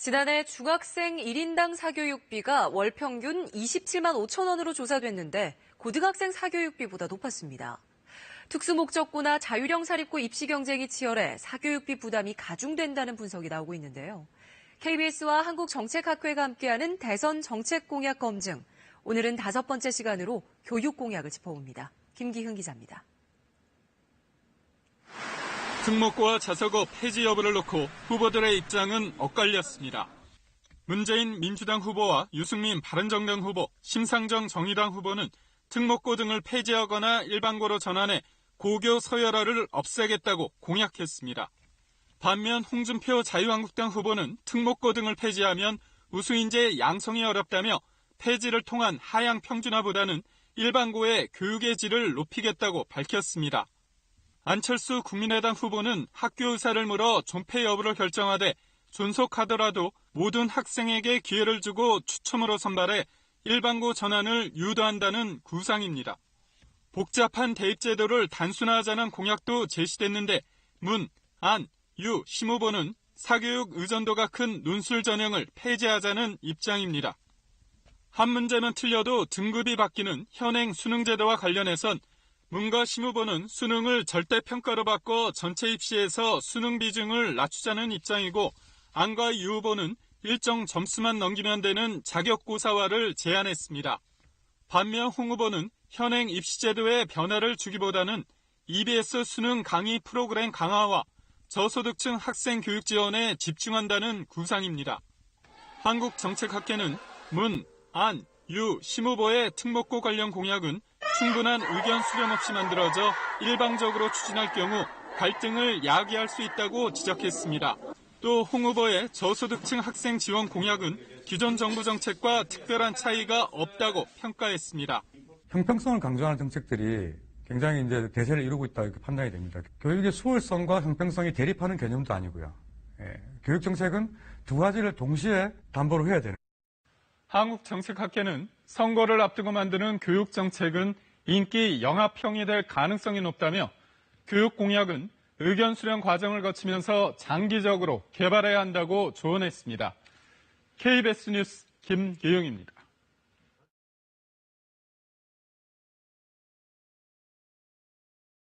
지난해 중학생 1인당 사교육비가 월 평균 27만 5천 원으로 조사됐는데 고등학생 사교육비보다 높았습니다. 특수목적고나 자유형 사립고 입시 경쟁이 치열해 사교육비 부담이 가중된다는 분석이 나오고 있는데요. KBS와 한국정책학회가 함께하는 대선 정책 공약 검증. 오늘은 다섯 번째 시간으로 교육 공약을 짚어봅니다. 김기흥 기자입니다. 특목고와 자서고 폐지 여부를 놓고 후보들의 입장은 엇갈렸습니다. 문재인 민주당 후보와 유승민 바른정당 후보, 심상정 정의당 후보는 특목고 등을 폐지하거나 일반고로 전환해 고교 서열화를 없애겠다고 공약했습니다. 반면 홍준표 자유한국당 후보는 특목고 등을 폐지하면 우수인재 양성이 어렵다며 폐지를 통한 하향 평준화보다는 일반고의 교육의 질을 높이겠다고 밝혔습니다. 안철수 국민의당 후보는 학교 의사를 물어 존폐 여부를 결정하되 존속하더라도 모든 학생에게 기회를 주고 추첨으로 선발해 일반고 전환을 유도한다는 구상입니다. 복잡한 대입 제도를 단순화하자는 공약도 제시됐는데 문, 안, 유, 심 후보는 사교육 의존도가 큰 논술 전형을 폐지하자는 입장입니다. 한 문제만 틀려도 등급이 바뀌는 현행 수능 제도와 관련해선 문과 심 후보는 수능을 절대평가로 바꿔 전체 입시에서 수능 비중을 낮추자는 입장이고 안과 유 후보는 일정 점수만 넘기면 되는 자격고사화를 제안했습니다. 반면 홍 후보는 현행 입시제도의 변화를 주기보다는 EBS 수능 강의 프로그램 강화와 저소득층 학생 교육 지원에 집중한다는 구상입니다. 한국정책학회는 문, 안, 유, 심 후보의 특목고 관련 공약은 충분한 의견 수렴 없이 만들어져 일방적으로 추진할 경우 갈등을 야기할 수 있다고 지적했습니다. 또 홍 후보의 저소득층 학생 지원 공약은 기존 정부 정책과 특별한 차이가 없다고 평가했습니다. 형평성을 강조하는 정책들이 굉장히 이제 대세를 이루고 있다 이렇게 판단이 됩니다. 교육의 수월성과 형평성이 대립하는 개념도 아니고요. 예, 교육 정책은 두 가지를 동시에 담보로 해야 되는. 한국정책학회는 선거를 앞두고 만드는 교육 정책은 인기 영합형이 될 가능성이 높다며 교육 공약은 의견 수렴 과정을 거치면서 장기적으로 개발해야 한다고 조언했습니다. KBS 뉴스 김기영입니다.